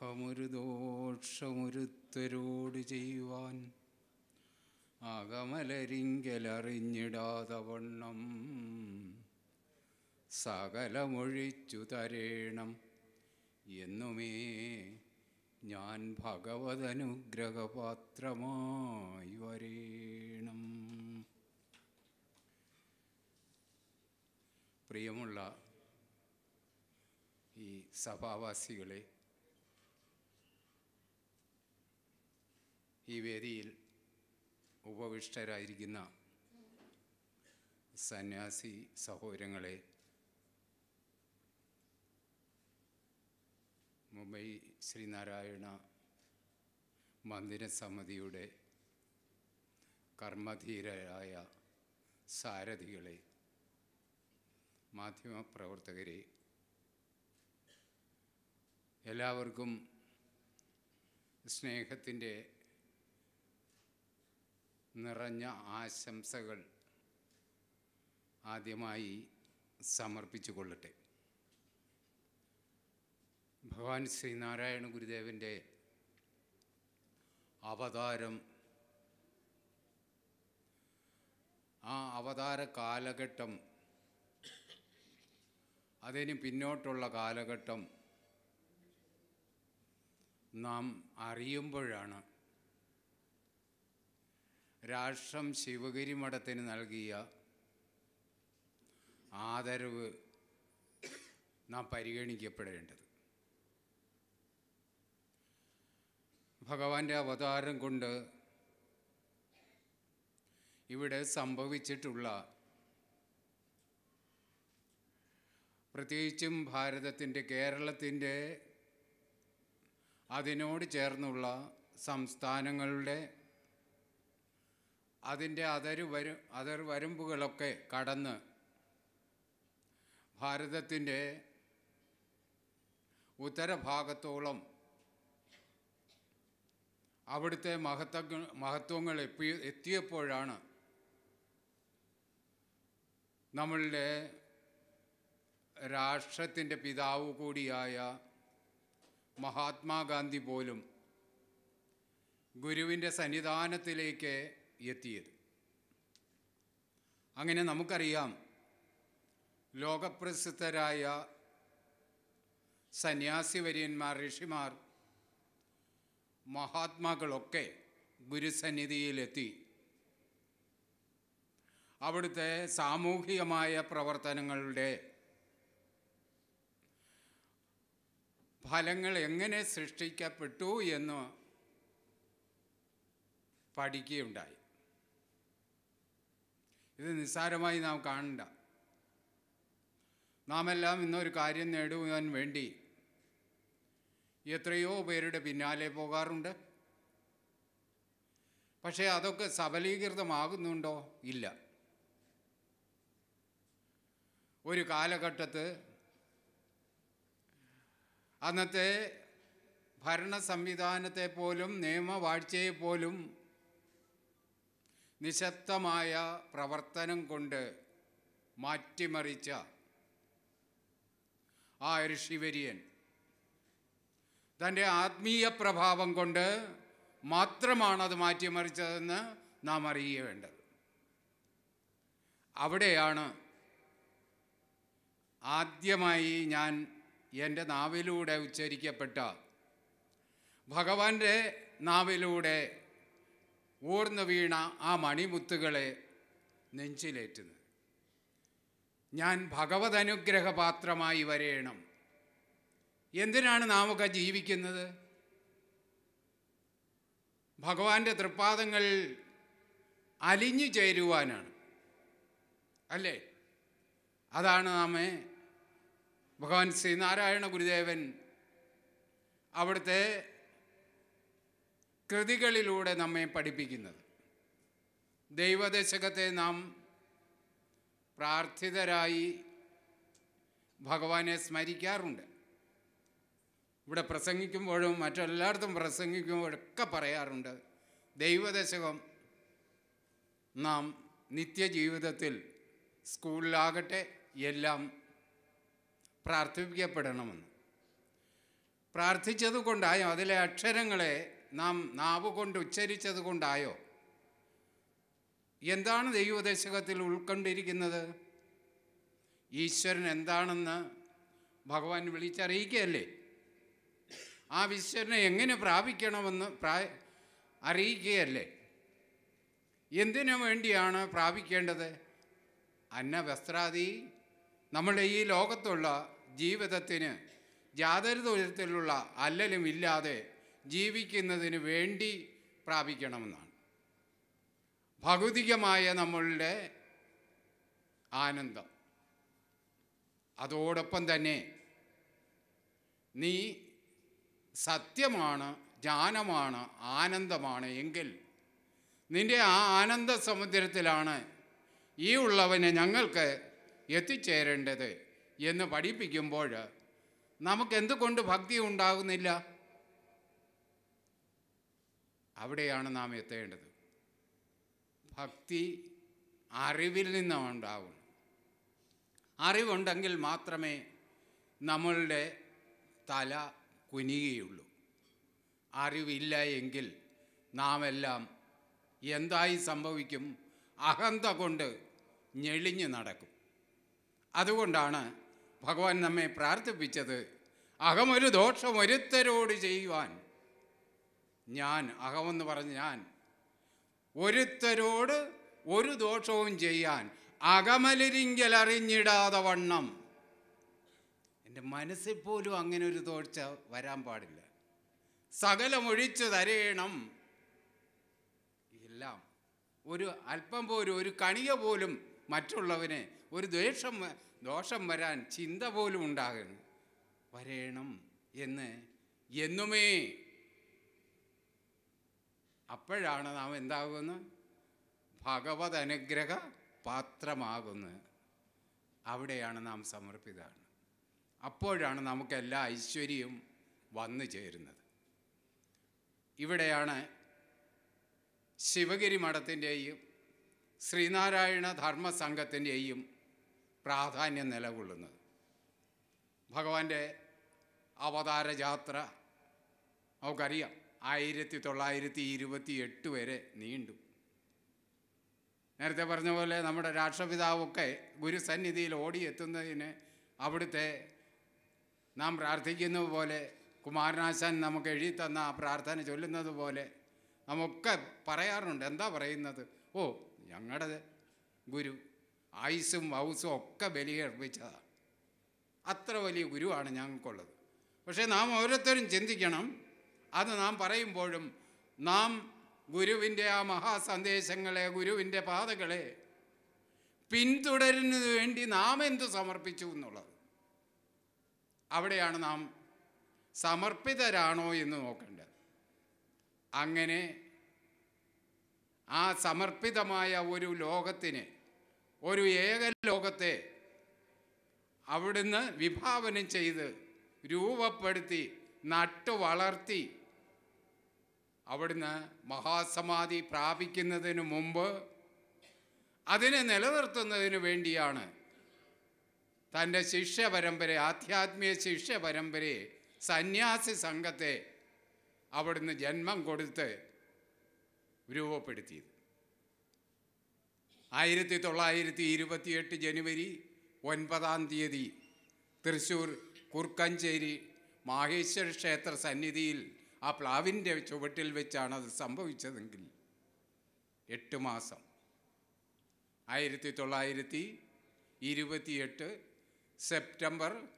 അഹമൊരു ദോഷമൊരുത്തരോട് ചെയ്യുവാൻ അകമലരിങ്കലറിഞ്ഞിടാതവണ്ണം സകലമൊഴിച്ചു തരേണം എന്നുമേ ഞാൻ ഭഗവതനുഗ്രഹപാത്രമായി വരേണം. പ്രിയമുള്ള ഈ സഭാവാസികളെ ഈ വേദിയിൽ ഉപവിഷ്ടരായിരിക്കുന്ന സന്യാസി സഹോദരങ്ങളെ മുംബൈ ശ്രീനാരായണ മന്ദിര സമിതിയുടെ കർമ്മധീരരായ സാരഥികളെ മാധ്യമപ്രവർത്തകരെ എല്ലാവർക്കും സ്നേഹത്തിന്റെ നിറഞ്ഞ ആശംസകൾ ആദ്യമായി സമർപ്പിച്ചു കൊള്ളട്ടെ. ഭഗവാൻ ശ്രീനാരായണ ഗുരുദേവന്റെ അവതാരം ആ അവതാര കാലഘട്ടം അതിന് പിന്നോട്ടുള്ള കാലഘട്ടം നാം അറിയുമ്പോഴാണ് രാഷ്ട്രം ശിവഗിരി മഠത്തിന് നൽകിയ ആദരവ് നാം പരിഗണിക്കപ്പെടേണ്ടത്. ഭഗവാന്റെ അവതാരം കൊണ്ട് ഇവിടെ സംഭവിച്ചിട്ടുള്ള പ്രത്യേകിച്ചും ഭാരതത്തിന്റെ കേരളത്തിന്റെ അതിനോട് ചേർന്നുള്ള സംസ്ഥാനങ്ങളുടെ അതിന്റെ അതരു വരു അതർ വരുമ്പുകളൊക്കെ കടന്ന് ഭാരതത്തിന്റെ ഉത്തരഭാഗത്തോളം അവിടുത്തെ മഹത്വ മഹത്വങ്ങൾ എപ്പി എത്തിയപ്പോഴാണ് നമ്മളുടെ രാഷ്ട്രത്തിന്റെ പിതാവ് കൂടിയായ മഹാത്മാഗാന്ധി പോലും ഗുരുവിന്റെ സന്നിധാനത്തിലേക്ക് എത്തിയത്. അങ്ങനെ നമുക്കറിയാം ലോകപ്രസിദ്ധരായ സന്യാസിവര്യന്മാർ ഋഷിമാർ മഹാത്മാക്കളൊക്കെ ഗുരുസന്നിധിയിലെത്തി. അവിടുത്തെ സാമൂഹികമായ പ്രവർത്തനങ്ങളുടെ ഫലങ്ങൾ എങ്ങനെ സൃഷ്ടിക്കപ്പെട്ടു എന്ന് പഠിക്കുകയുണ്ടായി. ഇത് നിസ്സാരമായി നാം കാണണ്ട. നാം എല്ലാം ഇന്നൊരു കാര്യം നേടുവാൻ വേണ്ടി എത്രയോ പേരുടെ പിന്നാലെ പോകാറുണ്ട്. പക്ഷേ അതൊക്കെ സബലീകൃതമാകുന്നുണ്ടോ? ഇല്ല. ഒരു കാലഘട്ടത്ത് അന്നത്തെ ഭരണ സംവിധാനത്തെ പോലും നിയമവാഴ്ചയെ പോലും നിശബ്ദമായ പ്രവർത്തനം കൊണ്ട് മാറ്റിമറിച്ച ആ ഋഷിവര്യൻ തന്റെ ആത്മീയ പ്രഭാവം കൊണ്ട് മാത്രമാണ് അത് മാറ്റിമറിച്ചതെന്ന് നാം അറിയേണ്ടത്. അവിടെയാണ് ആദ്യമായി ഞാൻ എന്റെ നാവിലൂടെ ഉച്ചരിക്കപ്പെട്ട ഭഗവാന്റെ നാവിലൂടെ ഊർന്നു വീണ ആ മണിമുത്തുകളെ നെഞ്ചിലേറ്റുന്നത്. ഞാൻ ഭഗവത് അനുഗ്രഹപാത്രമായി വരേണം. എന്തിനാണ് നാമൊക്കെ ജീവിക്കുന്നത്? ഭഗവാന്റെ തൃപ്പാദങ്ങൾ അലിഞ്ഞു ചേരുവാനാണ്. അല്ലേ? അതാണ് നാമെ ഭഗവാൻ ശ്രീനാരായണ ഗുരുദേവൻ അവിടുത്തെ കൃതികളിലൂടെ നമ്മെ പഠിപ്പിക്കുന്നത്. ദൈവദശകത്തെ നാം പ്രാർത്ഥിതരായി ഭഗവാനെ സ്മരിക്കാറുണ്ട്. ഇവിടെ പ്രസംഗിക്കുമ്പോഴും മറ്റെല്ലായിടത്തും പ്രസംഗിക്കുമ്പോഴൊക്കെ പറയാറുണ്ട് ദൈവദശകം നാം നിത്യജീവിതത്തിൽ സ്കൂളിലാകട്ടെ എല്ലാം പ്രാർത്ഥിക്കപ്പെടണമെന്ന് പ്രാർത്ഥിച്ചത് കൊണ്ടായോ അതിലെ അക്ഷരങ്ങളെ നാം നാവ് കൊണ്ട് ഉച്ചരിച്ചത് കൊണ്ടായോ? എന്താണ് ദൈവദശകത്തിൽ ഉൾക്കൊണ്ടിരിക്കുന്നത്? ഈശ്വരൻ എന്താണെന്ന് ഭഗവാൻ വിളിച്ചറിയിക്കുകയല്ലേ? ആ ഈശ്വരനെ എങ്ങനെ പ്രാപിക്കണമെന്ന് പ്രാ അറിയിക്കുകയല്ലേ? എന്തിനു വേണ്ടിയാണ് പ്രാപിക്കേണ്ടത്? അന്ന വസ്ത്രാദി നമ്മുടെ ഈ ലോകത്തുള്ള ജീവിതത്തിന് യാതൊരു തരത്തിലുള്ള അല്ലലും ഇല്ലാതെ ജീവിക്കുന്നതിന് വേണ്ടി പ്രാപിക്കണമെന്നാണ്. ഭൗതികമായ നമ്മളുടെ ആനന്ദം. അതോടൊപ്പം തന്നെ നീ സത്യമാണ് ജ്ഞാനമാണ് ആനന്ദമാണ് എങ്കിൽ നിന്റെ ആ ആനന്ദ സമുദ്രത്തിലാണ് ഈ ഉള്ളവനെ ഞങ്ങൾക്ക് എത്തിച്ചേരേണ്ടത് എന്ന് പഠിപ്പിക്കുമ്പോൾ നമുക്ക് എന്തുകൊണ്ട് ഭക്തി ഉണ്ടാകുന്നില്ല? അവിടെയാണ് നാം എത്തേണ്ടത്. ഭക്തി അറിവിൽ നിന്നാണ് ഉണ്ടാകുന്നത് അറിവുണ്ടെങ്കിൽ മാത്രമേ നമ്മളുടെ തല കുനിയുകയുള്ളൂ. അറിവില്ല എങ്കിൽ നാം എല്ലാം എന്തായി സംഭവിക്കും? അഹന്ത കൊണ്ട് ഞെളിഞ്ഞു നടക്കും. അതുകൊണ്ടാണ് ഭഗവാൻ നമ്മെ പ്രാർത്ഥിപ്പിച്ചത് അഹമൊരു ദോഷം ഒരുത്തരോട് ചെയ്യുവാൻ ഞാൻ അഹമെന്ന് പറഞ്ഞ് ഞാൻ. ഒരുത്തരോട് ഒരു ദോഷവും ചെയ്യാൻ അകമലരിങ്കൽ അറിഞ്ഞിടാതെ വണ്ണം. എന്റെ മനസ്സിൽ പോലും അങ്ങനെ ഒരു തോഴ്ച വരാൻ പാടില്ല. സകലമൊഴിച്ചു തരേണം. എല്ലാം ഒരു അല്പം പോലും ഒരു കണിക പോലും മറ്റുള്ളവന് ഒരു ദ്വേഷം ദോഷം വരാൻ ചിന്ത പോലും ഉണ്ടാകണം വരേണം എന്ന്. എന്നുമേ അപ്പോഴാണ് നാം എന്താകുന്നത് ഭഗവത് അനുഗ്രഹ പാത്രമാകുന്നത് അവിടെയാണ് നാം സമർപ്പിതാണ് അപ്പോഴാണ് നമുക്ക് എല്ലാ ഐശ്വര്യവും വന്നു ചേരുന്നത്. ഇവിടെയാണ് ശിവഗിരി മഠത്തിന്റെയും ശ്രീനാരായണ ധർമ്മസംഘത്തിന്റെയും പ്രാധാന്യം നിലകൊള്ളുന്നത്. ഭഗവാന്റെ അവതാര ജാത്ര നമുക്കറിയാം. ആയിരത്തി തൊള്ളായിരത്തി ഇരുപത്തി എട്ട് വരെ നീണ്ടു. നേരത്തെ പറഞ്ഞ പോലെ നമ്മുടെ രാഷ്ട്രപിതാവൊക്കെ ഗുരുസന്നിധിയിൽ ഓടിയെത്തുന്നതിന് അവിടുത്തെ നാം പ്രാർത്ഥിക്കുന്നത് പോലെ കുമാരനാശാൻ നമുക്ക് എഴുതി തന്ന ആ പ്രാർത്ഥന ചൊല്ലുന്നത് പോലെ നമുക്കൊക്കെ പറയാറുണ്ട്. എന്താ പറയുന്നത്? ഓ ഞങ്ങളുടെ ഗുരു ആയുസ്സും വൗസും ഒക്കെ ബലിയർപ്പിച്ചതാണ് അത്ര വലിയ ഗുരുവാണ് ഞങ്ങൾക്കുള്ളത്. പക്ഷേ നാം ഓരോരുത്തരും ചിന്തിക്കണം അത് നാം പറയുമ്പോഴും നാം ഗുരുവിന്റെ ആ മഹാസന്ദേശങ്ങളെ ഗുരുവിന്റെ പാതകളെ പിന്തുടരുന്നതിന് വേണ്ടി നാം എന്തു സമർപ്പിച്ചു എന്നുള്ളത്? അവിടെയാണ് നാം സമർപ്പിതരാണോ എന്ന് നോക്കേണ്ടത്. അങ്ങനെ ആ സമർപ്പിതമായ ഒരു ലോകത്തിന് ഒരു ഏക ലോകത്തെ അവിടുന്ന് വിഭാവനം ചെയ്ത് രൂപപ്പെടുത്തി നട്ടു വളർത്തി അവിടുന്ന് മഹാസമാധി പ്രാപിക്കുന്നതിന് മുമ്പ് അതിനെ നിലനിർത്തുന്നതിന് വേണ്ടിയാണ് തന്റെ ശിഷ്യ പരമ്പര ആധ്യാത്മിക ശിഷ്യ പരമ്പരയെ സന്യാസി സംഘത്തെ അവിടുന്ന് ജന്മം കൊടുത്ത് രൂപപ്പെടുത്തിയത്. ആയിരത്തി തൊള്ളായിരത്തി ഇരുപത്തിയെട്ട് ജനുവരി ഒൻപതാം തീയതി തൃശ്ശൂർ കുർക്കഞ്ചേരി മാഹേശ്വര ക്ഷേത്ര സന്നിധിയിൽ ആ പ്ലാവിന്റെ ചുവട്ടിൽ വെച്ചാണ് അത് സംഭവിച്ചതെങ്കിൽ എട്ട് മാസം. ആയിരത്തി തൊള്ളായിരത്തി ഇരുപത്തിയെട്ട് സെപ്റ്റംബർ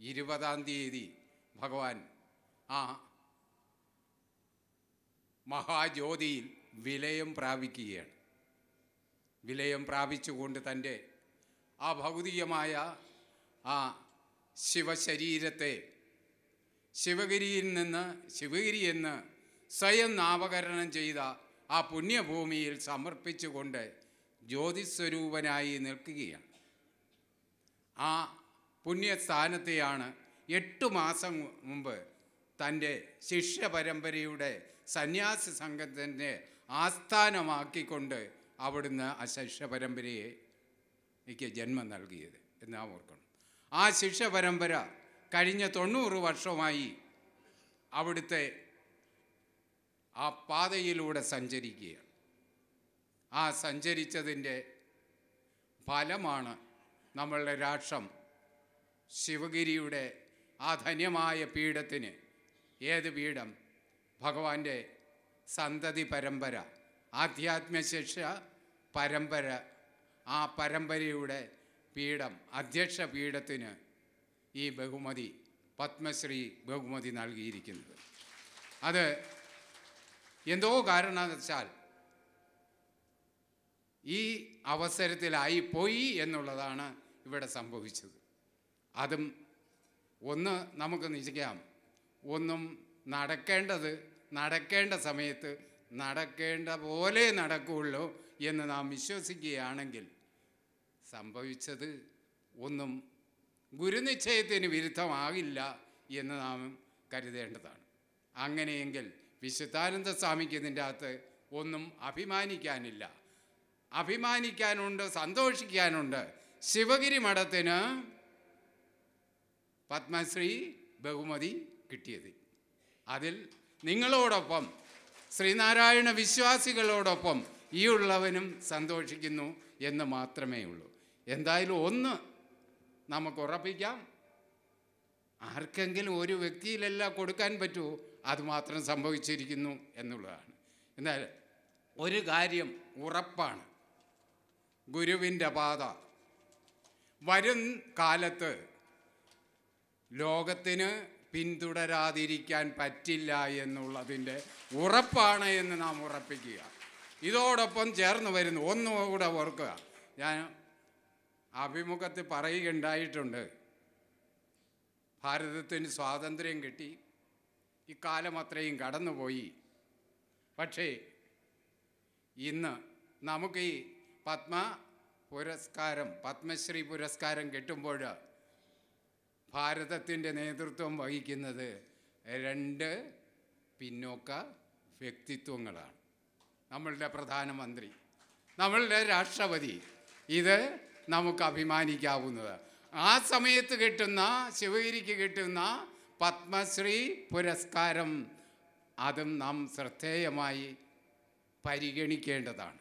ഇരുപതാം തീയതി ഭഗവാൻ ആ മഹാജ്യോതിയിൽ വിലയം പ്രാപിക്കുകയാണ്. വിലയം പ്രാപിച്ചുകൊണ്ട് തന്റെ ആ ഭൗതികമായ ആ ശിവശരീരത്തെ ശിവഗിരിയിൽ നിന്ന് ശിവഗിരി എന്ന് സ്വയം നാമകരണം ചെയ്ത ആ പുണ്യഭൂമിയിൽ സമർപ്പിച്ചുകൊണ്ട് ജ്യോതിസ്വരൂപനായി നിൽക്കുകയാണ്. ആ പുണ്യസ്ഥാനത്തെയാണ് എട്ട് മാസം മുമ്പ് തന്റെ ശിഷ്യ പരമ്പരയുടെ സന്യാസി സംഘത്തിന്റെ ആസ്ഥാനമാക്കിക്കൊണ്ട് അവിടുന്ന് ആ ശിഷ്യ പരമ്പരയെ എനിക്ക് ജന്മം നൽകിയത് എന്ന് ഓർക്കണം. ആ ശിഷ്യ പരമ്പര കഴിഞ്ഞ തൊണ്ണൂറ് വർഷമായി അവിടുത്തെ ആ പാതയിലൂടെ സഞ്ചരിക്കുകയാണ്. ആ സഞ്ചരിച്ചതിന്റെ ഫലമാണ് നമ്മളുടെ രാഷ്ട്രം. ശിവഗിരിയുടെ ആ ധന്യമായ പീഠത്തിന് ഏത് പീഠം? ഭഗവാന്റെ സന്തതി പരമ്പര ആധ്യാത്മശിക്ഷ പരമ്പര ആ പരമ്പരയുടെ പീഠം അധ്യക്ഷ പീഠത്തിന് ഈ ബഹുമതി പത്മശ്രീ ബഹുമതി നൽകിയിരിക്കുന്നത്. അത് എന്തോ കാരണവശാൽ ഈ അവസരത്തിലായി പോയി എന്നുള്ളതാണ് ഇവിടെ സംഭവിച്ചത്. അതും ഒന്ന് നമുക്ക് നിശ്ചയിക്കാം. ഒന്നും നടക്കേണ്ടത് നടക്കേണ്ട സമയത്ത് നടക്കേണ്ട പോലെ നടക്കുകയുള്ളൂ എന്ന് നാം വിശ്വസിക്കുകയാണെങ്കിൽ സംഭവിച്ചത് ഒന്നും ഗുരുനിശ്ചയത്തിന് വിരുദ്ധമാകില്ല എന്ന് നാം കരുതേണ്ടതാണ്. അങ്ങനെയെങ്കിൽ വിശുദ്ധാനന്ദ സ്വാമിക്ക് ഇതിന്റെ അകത്ത് ഒന്നും അഭിമാനിക്കാനില്ല. അഭിമാനിക്കാനുണ്ട് സന്തോഷിക്കാനുണ്ട്. ശിവഗിരി മഠത്തിന് പത്മശ്രീ ബഹുമതി കിട്ടിയത്. അതിൽ നിങ്ങളോടൊപ്പം ശ്രീനാരായണ വിശ്വാസികളോടൊപ്പം ഈ ഉള്ളവനും സന്തോഷിക്കുന്നു എന്ന് മാത്രമേ ഉള്ളൂ. എന്തായാലും ഒന്ന് നമുക്ക് ഉറപ്പിക്കാം ആർക്കെങ്കിലും ഒരു വ്യക്തിയിലല്ല കൊടുക്കാൻ പറ്റുമോ അതുമാത്രം സംഭവിച്ചിരിക്കുന്നു എന്നുള്ളതാണ്. എന്നാൽ ഒരു കാര്യം ഉറപ്പാണ്. ഗുരുവിന്റെ പാത. വരും കാലത്ത് ലോകത്തിന് പിന്തുടരാതിരിക്കാൻ പറ്റില്ല എന്നുള്ളതിന്റെ ഉറപ്പാണ് എന്ന് നാം ഉറപ്പിക്കുക. ഇതോടൊപ്പം ചേർന്ന് വരുന്നു. ഒന്നുകൂടെ ഓർക്കുക. ഞാൻ അഭിമുഖത്തിൽ പറയുകയുണ്ടായിട്ടുണ്ട്. ഭാരതത്തിന് സ്വാതന്ത്ര്യം കിട്ടി. ഇക്കാലം അത്രയും കടന്നുപോയി. പക്ഷേ ഇന്ന് നമുക്ക് ഈ പത്മ പുരസ്കാരം പത്മശ്രീ പുരസ്കാരം കിട്ടുമ്പോൾ ഭാരതത്തിന്റെ നേതൃത്വം വഹിക്കുന്നത് രണ്ട് പിന്നോക്ക വ്യക്തിത്വങ്ങളാണ്. നമ്മളുടെ പ്രധാനമന്ത്രി നമ്മളുടെ രാഷ്ട്രപതി. ഇത് നമുക്ക് അഭിമാനിക്കാവുന്നത്. ആ സമയത്ത് കിട്ടുന്ന ശിവഗിരിക്ക് കിട്ടുന്ന പത്മശ്രീ പുരസ്കാരം അതും നാം ശ്രദ്ധേയമായി പരിഗണിക്കേണ്ടതാണ്.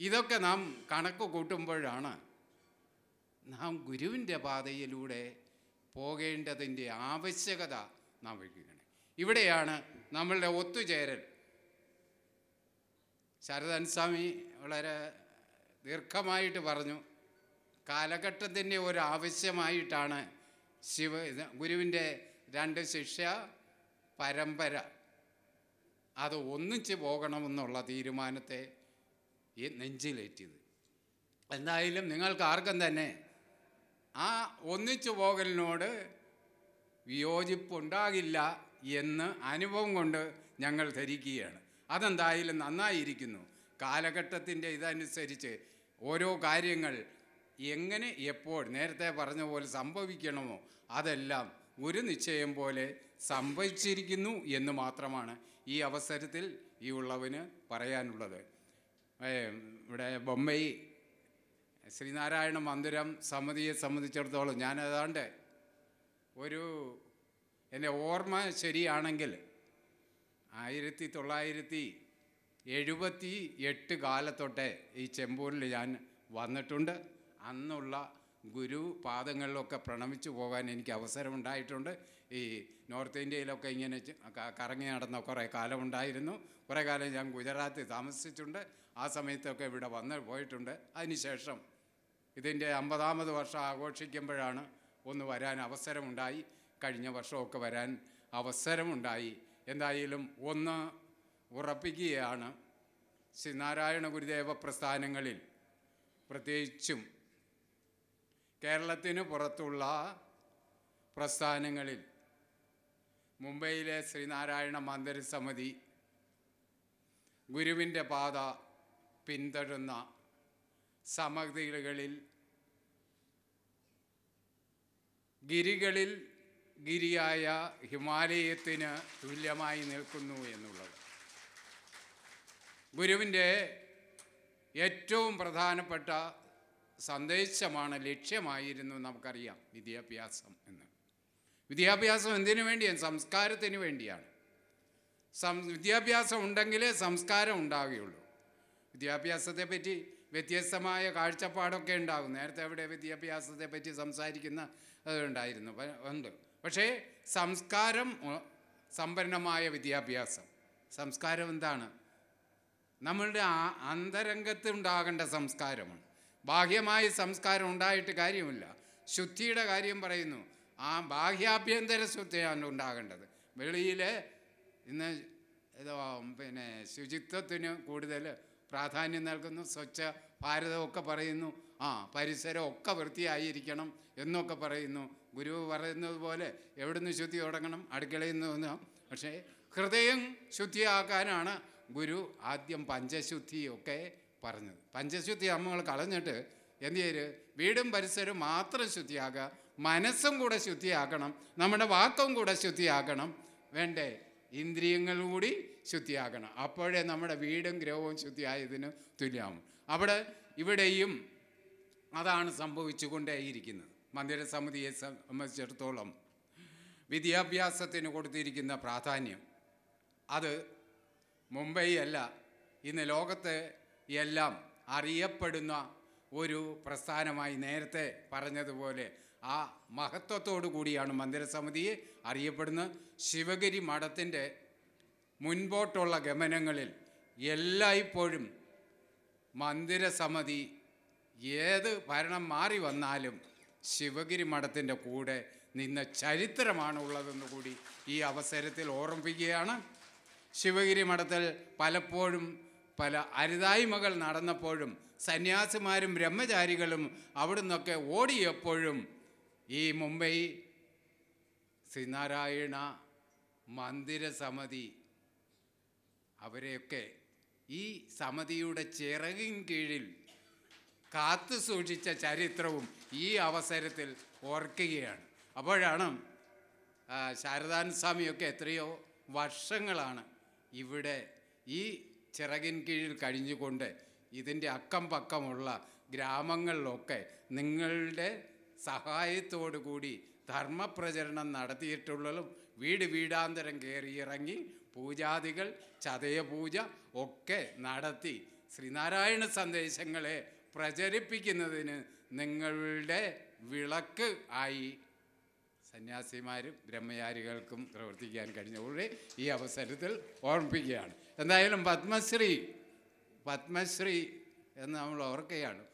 ഇതൊക്കെ നാം കണക്ക് കൂട്ടുമ്പോഴാണ് നാം ഗുരുവിന്റെ പാതയിലൂടെ പോകേണ്ടതിന്റെ ആവശ്യകത നാം വയ്ക്കുകയാണ് ഇവിടെയാണ് നമ്മളുടെ ഒത്തുചേരൽ. ശരദൻ സ്വാമി വളരെ ദീർഘമായിട്ട് പറഞ്ഞു. കാലഘട്ടത്തിന്റെ ഒരു ആവശ്യമായിട്ടാണ് ശിവ ഗുരുവിന്റെ രണ്ട് ശിഷ്യ പരമ്പര. അത് ഒന്നിച്ച് പോകണമെന്നുള്ള തീരുമാനത്തെ ഈ നെഞ്ചിലേറ്റിയത്. എന്തായാലും നിങ്ങൾക്ക് ആർക്കും തന്നെ ആ ഒന്നിച്ചു പോകലിനോട് വിയോജിപ്പുണ്ടാകില്ല എന്ന് അനുഭവം കൊണ്ട് ഞങ്ങൾ ധരിക്കുകയാണ്. അതെന്തായാലും നന്നായിരിക്കുന്നു. കാലഘട്ടത്തിന്റെ ഇതനുസരിച്ച് ഓരോ കാര്യങ്ങൾ എങ്ങനെ എപ്പോൾ നേരത്തെ പറഞ്ഞ പോലെ സംഭവിക്കണമോ അതെല്ലാം ഒരു നിശ്ചയം പോലെ സംഭവിച്ചിരിക്കുന്നു എന്ന് മാത്രമാണ് ഈ അവസരത്തിൽ ഈ ഉള്ളവന് പറയാനുള്ളത്. ഇവിടെ ബൊമ്മൈ ശ്രീനാരായണ മന്ദിരം സമിതിയെ സംബന്ധിച്ചിടത്തോളം ഞാൻ ഏതാണ്ട് ഒരു എന്റെ ഓർമ്മ ശരിയാണെങ്കിൽ ആയിരത്തി തൊള്ളായിരത്തി എഴുപത്തി എട്ട് കാലത്തൊട്ടേ ഈ ചെമ്പൂരിൽ ഞാൻ വന്നിട്ടുണ്ട്. അന്നുള്ള ഗുരു പാദങ്ങളിലൊക്കെ പ്രണമിച്ചു പോകാൻ എനിക്ക് അവസരമുണ്ടായിട്ടുണ്ട്. ഈ നോർത്ത് ഇന്ത്യയിലൊക്കെ ഇങ്ങനെ കറങ്ങി നടന്ന കുറേ കാലമുണ്ടായിരുന്നു. കുറേ കാലം ഞാൻ ഗുജറാത്തിൽ താമസിച്ചിട്ടുണ്ട്. ആ സമയത്തൊക്കെ ഇവിടെ വന്ന് പോയിട്ടുണ്ട്. അതിനുശേഷം ഇതിന്റെ അമ്പതാമത് വർഷം ആഘോഷിക്കുമ്പോഴാണ് ഒന്ന് വരാൻ അവസരമുണ്ടായി. കഴിഞ്ഞ വർഷമൊക്കെ വരാൻ അവസരമുണ്ടായി. എന്തായാലും ഒന്ന് ഉറപ്പിക്കുകയാണ്. ശ്രീനാരായണ ഗുരുദേവ പ്രസ്ഥാനങ്ങളിൽ പ്രത്യേകിച്ചും കേരളത്തിന് പുറത്തുള്ള പ്രസ്ഥാനങ്ങളിൽ മുംബൈയിലെ ശ്രീനാരായണ മന്ദിര സമിതി ഗുരുവിന്റെ പാത പിന്തുടരുന്ന സമഗ്രികളിൽ ഗിരികളിൽ ഗിരിയായ ഹിമാലയത്തിന് തുല്യമായി നിൽക്കുന്നു എന്നുള്ളത്. ഗുരുവിന്റെ ഏറ്റവും പ്രധാനപ്പെട്ട സന്ദേശമാണ് ലക്ഷ്യമായിരുന്നു നമുക്കറിയാം വിദ്യാഭ്യാസം എന്ന്. വിദ്യാഭ്യാസം എന്തിനു വേണ്ടിയാണ്? സംസ്കാരത്തിന് വേണ്ടിയാണ്. സം വിദ്യാഭ്യാസം ഉണ്ടെങ്കിലേ സംസ്കാരം ഉണ്ടാവുകയുള്ളൂ. വിദ്യാഭ്യാസത്തെ പറ്റി വ്യത്യസ്തമായ കാഴ്ചപ്പാടൊക്കെ ഉണ്ടാകും. നേരത്തെ അവിടെ വിദ്യാഭ്യാസത്തെ പറ്റി സംസാരിക്കുന്ന ഉണ്ടായിരുന്നു ഉണ്ട്. പക്ഷേ സംസ്കാരം സമ്പന്നമായ വിദ്യാഭ്യാസം. സംസ്കാരം എന്താണ്? നമ്മളുടെ ആ- അന്തരംഗത്ത് ഉണ്ടാകേണ്ട സംസ്കാരമാണ് ബാഹ്യമായ സംസ്കാരം ഉണ്ടായിട്ട് കാര്യമില്ല. ശുദ്ധിയുടെ കാര്യം പറയുന്നു. ആ ബാഹ്യാഭ്യന്തര ശുദ്ധിയാണ് ഉണ്ടാകേണ്ടത്. വെളിയിൽ ഇന്ന് പിന്നെ ശുചിത്വത്തിന് കൂടുതൽ പ്രാധാന്യം നൽകുന്നു. സ്വച്ഛ ഭാരതമൊക്കെ പറയുന്നു. ആ പരിസരം ഒക്കെ വൃത്തിയായിരിക്കണം എന്നൊക്കെ പറയുന്നു. ഗുരു പറയുന്നത് പോലെ എവിടുന്ന് ശുദ്ധി തുടങ്ങണം? അടുക്കളയിൽ നിന്ന് പക്ഷേ ഹൃദയം ശുദ്ധിയാക്കാനാണ് ഗുരു ആദ്യം പഞ്ചശുദ്ധിയൊക്കെ പറഞ്ഞത്. പഞ്ചശുദ്ധി നമ്മൾ കളഞ്ഞിട്ട് എന്ത് ചെയ്യരുത് വീടും പരിസരവും മാത്രം ശുദ്ധിയാക്കുക. മനസ്സും കൂടെ ശുദ്ധിയാക്കണം. നമ്മുടെ വാക്കും കൂടെ ശുദ്ധിയാക്കണം. വേണ്ടേ? ഇന്ദ്രിയങ്ങൾ കൂടി ശുദ്ധിയാക്കണം അപ്പോഴേ നമ്മുടെ വീടും ഗ്രഹവും ശുദ്ധിയായതിന് തുല്യമാവും. അവിടെ ഇവിടെയും അതാണ് സംഭവിച്ചുകൊണ്ടേയിരിക്കുന്നത്. മന്ദിരസമിതിയെ സംബന്ധിച്ചിടത്തോളം വിദ്യാഭ്യാസത്തിന് കൊടുത്തിരിക്കുന്ന പ്രാധാന്യം അത് മുംബൈ അല്ല ഇന്ന് ലോകത്ത് എല്ലാം അറിയപ്പെടുന്ന ഒരു പ്രസ്ഥാനമായി നേരത്തെ പറഞ്ഞതുപോലെ ആ മഹത്വത്തോടു കൂടിയാണ് മന്ദിരസമിതിയെ അറിയപ്പെടുന്ന ശിവഗിരി മഠത്തിന്റെ മുൻപോട്ടുള്ള ഗമനങ്ങളിൽ എല്ലായ്പ്പോഴും മന്ദിരസമിതി ഏത് ഭരണം മാറി വന്നാലും ശിവഗിരി മഠത്തിന്റെ കൂടെ നിന്ന ചരിത്രമാണ് ഉള്ളതെന്ന് കൂടി ഈ അവസരത്തിൽ ഓർമ്മിപ്പിക്കുകയാണ്. ശിവഗിരി മഠത്തിൽ പലപ്പോഴും പല അരുതായ്മകൾ നടന്നപ്പോഴും സന്യാസിമാരും ബ്രഹ്മചാരികളും അവിടുന്നൊക്കെ ഓടിയപ്പോഴും ഈ മുംബൈ ശ്രീനാരായണ മന്ദിരസമിതി അവരെയൊക്കെ ഈ സമിതിയുടെ ചിറകിൻ കീഴിൽ കാത്തു സൂക്ഷിച്ച ചരിത്രവും ഈ അവസരത്തിൽ ഓർക്കുകയാണ്. അപ്പോഴാണ് ശാരദാൻ സ്വാമിയൊക്കെ എത്രയോ വർഷങ്ങളാണ് ഇവിടെ ഈ ചിറകിൻ കീഴിൽ കഴിഞ്ഞുകൊണ്ട് ഇതിന്റെ അക്കം പക്കമുള്ള ഗ്രാമങ്ങളിലൊക്കെ നിങ്ങളുടെ സഹായത്തോടു കൂടി ധർമ്മപ്രചരണം നടത്തിയിട്ടുള്ളതും വീട് വീടാന്തരം കയറി ഇറങ്ങി പൂജാദികൾ ചതയപൂജ ഒക്കെ നടത്തി ശ്രീനാരായണ സന്ദേശങ്ങളെ പ്രചരിപ്പിക്കുന്നതിന് നിങ്ങളുടെ വിളക്ക് ആയി സന്യാസിമാരും ബ്രഹ്മചാരികൾക്കും പ്രവർത്തിക്കാൻ കഴിഞ്ഞ. കഴിഞ്ഞതുകൂടി ഈ അവസരത്തിൽ ഓർമ്മിപ്പിക്കുകയാണ്. എന്തായാലും പത്മശ്രീ പത്മശ്രീ എന്ന് നമ്മൾ ഓർക്കുകയാണ്.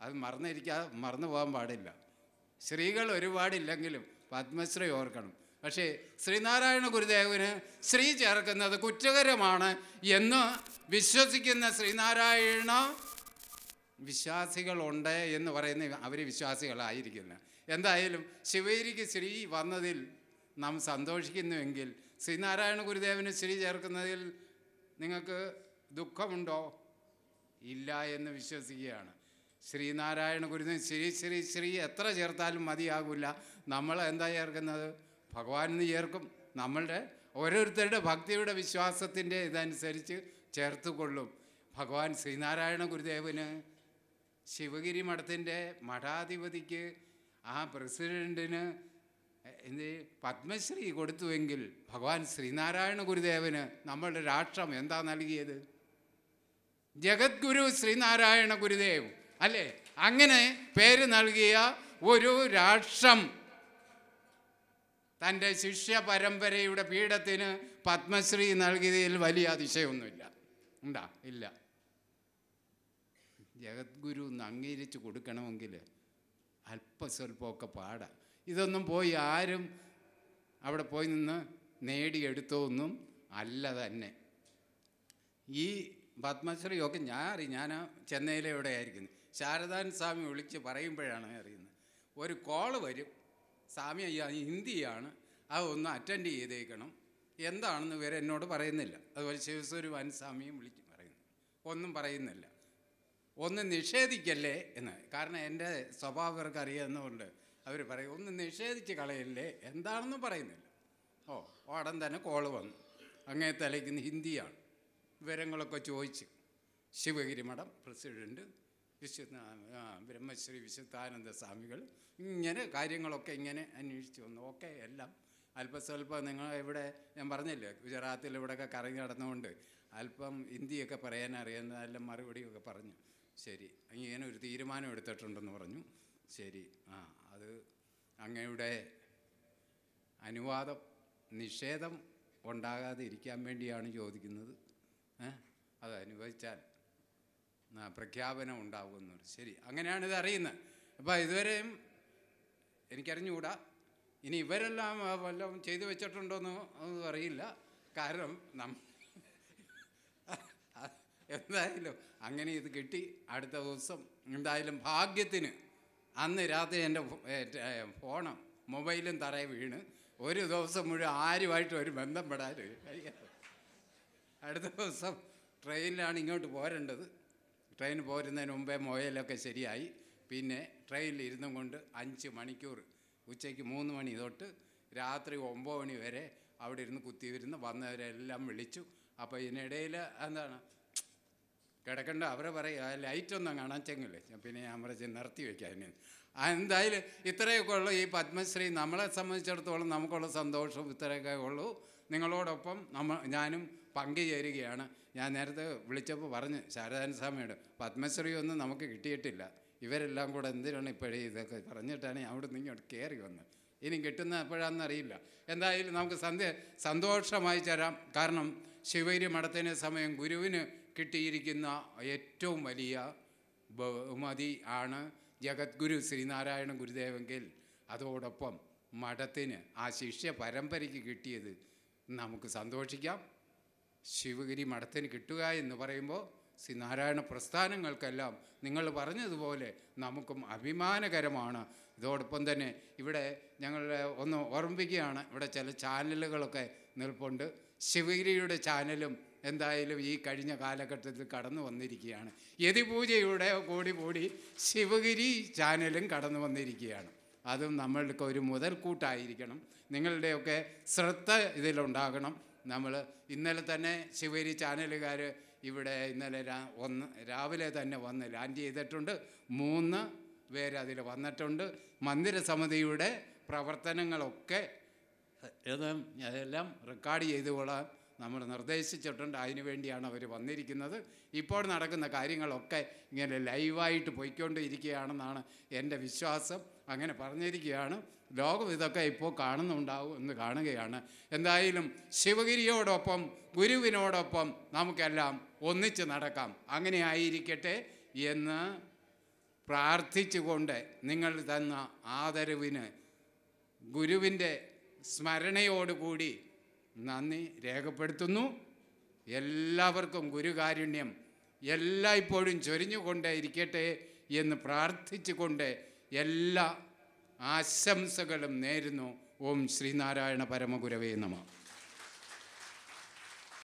അത് മറന്നിരിക്കാതെ മറന്നു പോകാൻ പാടില്ല. സ്ത്രീകൾ ഒരുപാടില്ലെങ്കിലും പത്മശ്രീ ഓർക്കണം. പക്ഷേ ശ്രീനാരായണ ഗുരുദേവന് ശ്രീ ചേർക്കുന്നത് കുറ്റകരമാണ് എന്ന് വിശ്വസിക്കുന്ന ശ്രീനാരായണ വിശ്വാസികളുണ്ട് എന്ന് പറയുന്ന അവർ വിശ്വാസികളായിരിക്കുന്നു. എന്തായാലും ശിവേരിക്ക് ശ്രീ വന്നതിൽ നാം സന്തോഷിക്കുന്നുവെങ്കിൽ ശ്രീനാരായണ ഗുരുദേവന് ശ്രീ ചേർക്കുന്നതിൽ നിങ്ങൾക്ക് ദുഃഖമുണ്ടോ? ഇല്ല എന്ന് വിശ്വസിക്കുകയാണ്. ശ്രീനാരായണ ഗുരുദേവൻ ശ്രീ ശ്രീ ശ്രീ എത്ര ചേർത്താലും മതിയാകില്ല നമ്മൾ എന്താ ചേർക്കുന്നത്? ഭഗവാൻ എന്ന് ചേർക്കും. നമ്മളുടെ ഓരോരുത്തരുടെ ഭക്തിയുടെ വിശ്വാസത്തിന്റെ ഇതനുസരിച്ച് ചേർത്തുകൊള്ളും. ഭഗവാൻ ശ്രീനാരായണ ഗുരുദേവന് ശിവഗിരി മഠത്തിന്റെ മഠാധിപതിക്ക് ആ പ്രസിഡന്റിന് എന്ത് പത്മശ്രീ കൊടുത്തുവെങ്കിൽ ഭഗവാൻ ശ്രീനാരായണ ഗുരുദേവന് നമ്മളുടെ രാഷ്ട്രം എന്താ നൽകിയത്? ജഗദ്ഗുരു ശ്രീനാരായണ ഗുരുദേവ് അല്ലേ? അങ്ങനെ പേര് നൽകിയ ഒരു രാഷ്ട്രം. തന്റെ ശിഷ്യ പരമ്പരയുടെ പീഠത്തിന് പത്മശ്രീ നൽകിയതിൽ വലിയ അതിശയമൊന്നുമില്ല. ഉണ്ടാ? ഇല്ല. ജഗദ്ഗുരു ഒന്ന് അംഗീകരിച്ച് കൊടുക്കണമെങ്കിൽ അല്പസ്വല്പമൊക്കെ പാടാം. ഇതൊന്നും പോയി ആരും അവിടെ പോയി നിന്ന് നേടിയെടുത്തോ ഒന്നും അല്ല തന്നെ. ഈ പത്മശ്രീയൊക്കെ ഞാൻ അറിയും. ഞാൻ ചെന്നൈയിലെ ഇവിടെ ആയിരിക്കുന്നു. ശാരദാൻ സ്വാമി വിളിച്ച് പറയുമ്പോഴാണ് അറിയുന്നത്. ഒരു കോൾ വരും. സ്വാമി അയ്യ ഹിന്ദിയാണ്. ഒന്ന് അറ്റൻഡ് ചെയ്തേക്കണം. എന്താണെന്ന് വരെ എന്നോട് പറയുന്നില്ല. അതുപോലെ ശിവസ്വരൂപൻ സ്വാമിയും വിളിച്ച് പറയുന്നു. ഒന്നും പറയുന്നില്ല. ഒന്ന് നിഷേധിക്കല്ലേ? എന്ന്. കാരണം എന്റെ സ്വഭാവം ഇവർക്ക് അറിയാവുന്നതുകൊണ്ട് അവർ പറയും ഒന്ന് നിഷേധിച്ച് കളയല്ലേ? എന്താണെന്നും പറയുന്നില്ല. ഓ ഉടൻ തന്നെ കോൾ വന്നു. അങ്ങേ തലയ്ക്കുന്ന ഹിന്ദിയാണ്. വിവരങ്ങളൊക്കെ ചോദിച്ച്. ശിവഗിരി മഠം പ്രസിഡന്റ് വിശുദ്ധ ബ്രഹ്മശ്രീ വിശുദ്ധാനന്ദ സ്വാമികൾ ഇങ്ങനെ കാര്യങ്ങളൊക്കെ ഇങ്ങനെ അന്വേഷിച്ചു വന്നു. ഓക്കെ എല്ലാം. അല്പസ്വല്പം നിങ്ങൾ ഇവിടെ ഞാൻ പറഞ്ഞില്ലേ ഗുജറാത്തിൽ ഇവിടെയൊക്കെ കറങ്ങി നടന്നുകൊണ്ട് അല്പം ഹിന്ദിയൊക്കെ പറയാൻ എല്ലാം മറുപടിയൊക്കെ പറഞ്ഞു. ശരി. ഇങ്ങനെ ഒരു തീരുമാനം എടുത്തിട്ടുണ്ടെന്ന് പറഞ്ഞു. ശരി. ആ അത് അങ്ങയുടെ അനുവാദം നിഷേധം ഉണ്ടാകാതെ ഇരിക്കാൻ വേണ്ടിയാണ് ചോദിക്കുന്നത്. അത് അനുവദിച്ചാൽ ആ, പ്രഖ്യാപനം ഉണ്ടാകുമെന്ന് ശരി. അങ്ങനെയാണ് ഇത് അറിയുന്നത്. അപ്പോൾ ഇതുവരെയും എനിക്കറിഞ്ഞുകൂടാ. ഇനി ഇവരെല്ലാം വല്ലതും ചെയ്തു വെച്ചിട്ടുണ്ടോ എന്ന് അറിയില്ല. കാരണം നം എന്തായാലും അങ്ങനെ ഇത് കിട്ടി. അടുത്ത ദിവസം എന്തായാലും ഭാഗ്യത്തിന് അന്ന് രാത്രി എന്റെ ഫോണും മൊബൈലും തറയെ വീണ്. ഒരു ദിവസം മുഴുവൻ ആരുമായിട്ട് ഒരു ബന്ധം പെടാൻ അടുത്ത ദിവസം ട്രെയിനിലാണ് ഇങ്ങോട്ട് പോരേണ്ടത്. ട്രെയിൻ പോരുന്നതിന് മുമ്പേ മൊബൈലൊക്കെ ശരിയായി. പിന്നെ ട്രെയിനിൽ ഇരുന്നും കൊണ്ട് അഞ്ച് മണിക്കൂർ ഉച്ചയ്ക്ക് മൂന്ന് മണി തൊട്ട് രാത്രി ഒമ്പത് മണി വരെ അവിടെ ഇരുന്ന് കുത്തിയിരുന്ന് വന്നവരെല്ലാം വിളിച്ചു. അപ്പോൾ ഇതിനിടയിൽ എന്താണ്? കിടക്കണ്ട അവരെ പറയും ലൈറ്റ് ഒന്നും കാണാൻ പിന്നെ ഞാൻ പറഞ്ഞു നിർത്തി വെക്കാൻ എന്തായാലും ഇത്രയൊക്കെ ഉള്ളൂ. ഈ പത്മശ്രീ നമ്മളെ സംബന്ധിച്ചിടത്തോളം നമുക്കുള്ള സന്തോഷവും ഇത്രയൊക്കെ ഉള്ളൂ. നിങ്ങളോടൊപ്പം നമ്മ ഞാനും പങ്കുചേരുകയാണ് ഞാൻ നേരത്തെ വിളിച്ചപ്പോൾ പറഞ്ഞ് ശാരദാൻ സ്വാമിയോട് പത്മശ്രീ ഒന്നും നമുക്ക് കിട്ടിയിട്ടില്ല. ഇവരെല്ലാം കൂടെ എന്തിനാണ് ഇപ്പോഴേ ഇതൊക്കെ പറഞ്ഞിട്ടാണ് ഞാൻ അവിടെ നിന്ന് ഇങ്ങോട്ട് കയറി വന്നത്? ഇനി കിട്ടുന്ന എപ്പോഴാണെന്ന് അറിയില്ല. എന്തായാലും നമുക്ക് സന്ധ്യ സന്തോഷമായി തരാം കാരണം ശിവഗിരി മഠത്തിന് സമയം ഗുരുവിന് കിട്ടിയിരിക്കുന്ന ഏറ്റവും വലിയ ബഹുമതി ആണ് ജഗദ്ഗുരു ശ്രീനാരായണ ഗുരുദേവെങ്കിൽ. അതോടൊപ്പം മഠത്തിന് ആ ശിഷ്യ പരമ്പരയ്ക്ക് കിട്ടിയത് നമുക്ക് സന്തോഷിക്കാം. ശിവഗിരി മഠത്തിന് കിട്ടുക എന്ന് പറയുമ്പോൾ ശ്രീനാരായണ പ്രസ്ഥാനങ്ങൾക്കെല്ലാം നിങ്ങൾ പറഞ്ഞതുപോലെ നമുക്കും അഭിമാനകരമാണ്. ഇതോടൊപ്പം തന്നെ ഇവിടെ ഞങ്ങൾ ഒന്ന് ഓർമ്മിപ്പിക്കുകയാണ്. ഇവിടെ ചില ചാനലുകളൊക്കെ നിൽപ്പുണ്ട്. ശിവഗിരിയുടെ ചാനലും എന്തായാലും ഈ കഴിഞ്ഞ കാലഘട്ടത്തിൽ കടന്നു വന്നിരിക്കുകയാണ്. യതിപൂജയുടെ കൂടി കൂടി ശിവഗിരി ചാനലും കടന്നു വന്നിരിക്കുകയാണ്. അതും നമ്മൾക്ക് ഒരു മുതൽക്കൂട്ടായിരിക്കണം. നിങ്ങളുടെയൊക്കെ ശ്രദ്ധ ഇതിലുണ്ടാകണം. നമ്മൾ ഇന്നലെ തന്നെ ശിവഗിരി ചാനലുകാർ ഇവിടെ ഇന്നലെ രാ ഒന്ന് രാവിലെ തന്നെ വന്ന് ലാൻഡ് ചെയ്തിട്ടുണ്ട്. മൂന്ന് പേര് അതിൽ വന്നിട്ടുണ്ട്. മന്ദിരസമിതിയുടെ പ്രവർത്തനങ്ങളൊക്കെ അതെല്ലാം റെക്കോർഡ് ചെയ്തുകൊള്ളാൻ നമ്മൾ നിർദ്ദേശിച്ചിട്ടുണ്ട്. അതിനുവേണ്ടിയാണ് അവർ വന്നിരിക്കുന്നത്. ഇപ്പോൾ നടക്കുന്ന കാര്യങ്ങളൊക്കെ ഇങ്ങനെ ലൈവായിട്ട് പോയിക്കൊണ്ടിരിക്കുകയാണെന്നാണ് എന്റെ വിശ്വാസം. അങ്ങനെ പറഞ്ഞിരിക്കുകയാണ്. ലോകം ഇതൊക്കെ ഇപ്പോൾ കാണുന്നുണ്ടാവും എന്ന് കാണുകയാണ്. എന്തായാലും ശിവഗിരിയോടൊപ്പം ഗുരുവിനോടൊപ്പം നമുക്കെല്ലാം ഒന്നിച്ച് നടക്കാം. അങ്ങനെ ആയിരിക്കട്ടെ എന്ന് പ്രാർത്ഥിച്ചുകൊണ്ട് നിങ്ങൾ തന്ന ആദരവിന് ഗുരുവിന്റെ സ്മരണയോടുകൂടി നന്ദി രേഖപ്പെടുത്തുന്നു. എല്ലാവർക്കും ഗുരുകാരുണ്യം. എല്ലായ്പ്പോഴും ചൊരിഞ്ഞുകൊണ്ടേ ഇരിക്കട്ടെ എന്ന് പ്രാർത്ഥിച്ചുകൊണ്ട് എല്ലാ ആശംസകളും നേരുന്നു. ഓം ശ്രീനാരായണ പരമഗുരവേ നമ.